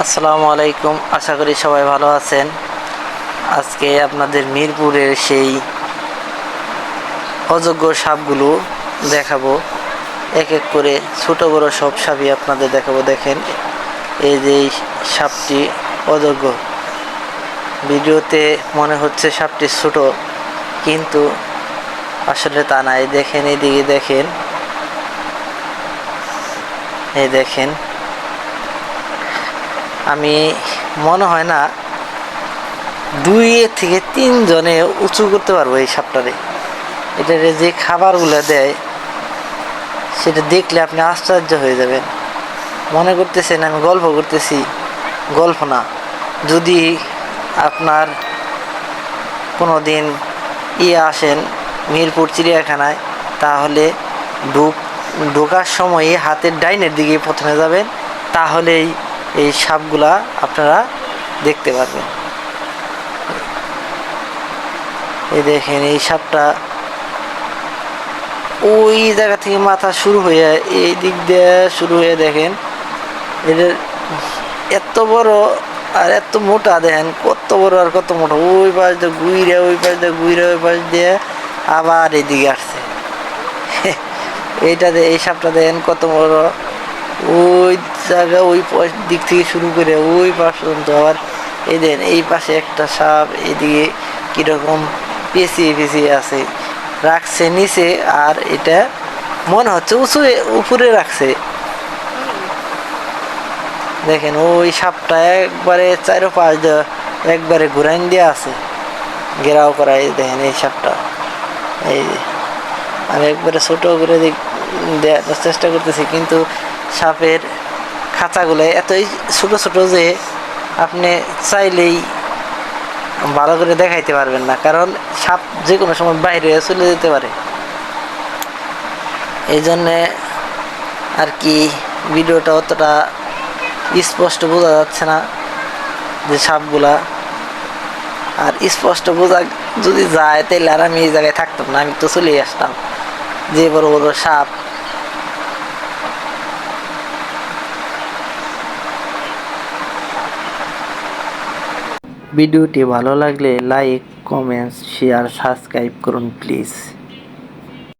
আসসালামু আলাইকুম। আশা করি সবাই ভালো আছেন। আজকে আপনাদের মিরপুরের সেই অযোগ্য সাপগুলো দেখাবো। এক এক করে ছোট বড় সব সাপই আপনাদের দেখাবো। দেখেন, এই যে সাপটি অযোগ্য। ভিডিওতে মনে হচ্ছে সাপটি ছোট, কিন্তু আসলে তা নাই। দেখেন, এদিকে দেখেন। এই দেখেন আমি মনে হয় না দুই থেকে তিনজনে উঁচু করতে পারব এই সাপটারে। এটার যে খাবারগুলো দেয়, সেটা দেখলে আপনি আশ্চর্য হয়ে যাবেন। মনে করতেছেন, আমি গল্প করতেছি, গল্প না। যদি আপনার কোনো দিন ইয়ে আসেন মিরপুর চিড়িয়াখানায়, তাহলে ঢুক ঢোকার সময় হাতের ডাইনের দিকে প্রথমে যাবেন, তাহলেই এই সাপগুলা আপনারা দেখতে পারবেন। এই দেখেন, এই সাপটা ওই জায়গা থেকে মাথা শুরু হয়ে, এই দিক দিয়ে শুরু হয়ে দেখেন, এদের এত বড় আর এত মোটা, দেখেন কত বড় আর কত মোটা। ওই পাশ দিয়ে ঘুইরে, ওই পাশ দিয়ে ঘুইরে, ওই পাশ দিয়ে আবার এদিকে আসছে। এইটাতে এই সাপটা দেখেন কত বড় ওই জায়গা, ওই দিক থেকে শুরু করে ওই পাশ পর্যন্ত আবার এই দেন, এই পাশে একটা সাপ, এদিকে কীরকম পেঁচিয়ে পেঁচিয়ে আছে, রাখছে নিচে আর এটা মনে হচ্ছে উঁচু উপরে রাখছে। দেখেন ওই সাপটা একবারে চারো পাঁচ একবারে ঘুরাইন দিয়ে আছে। ঘেরাও করা এই দেখেন এই সাপটা। এই আমি একবারে ছোটো করে দেখ- দেওয়ার চেষ্টা করতেছি কিন্তু সাপের খাঁচাগুলো এতই ছোট ছোট যে আপনি চাইলেই ভালো করে দেখাইতে পারবেন না, কারণ সাপ যে কোনো সময় বাইরে চলে যেতে পারে। এই জন্যে আর কি ভিডিওটা অতটা স্পষ্ট বোঝা যাচ্ছে না যে সাপগুলা। আর স্পষ্ট বোঝা যদি যায় তাহলে আর আমি এই জায়গায় থাকতাম না, আমি তো চলেই আসতাম। যে বড় বড় সাপ ভিডিওটি ভালো লাগলে লাইক কমেন্টস শেয়ার সাবস্ক্রাইব করুন প্লিজ।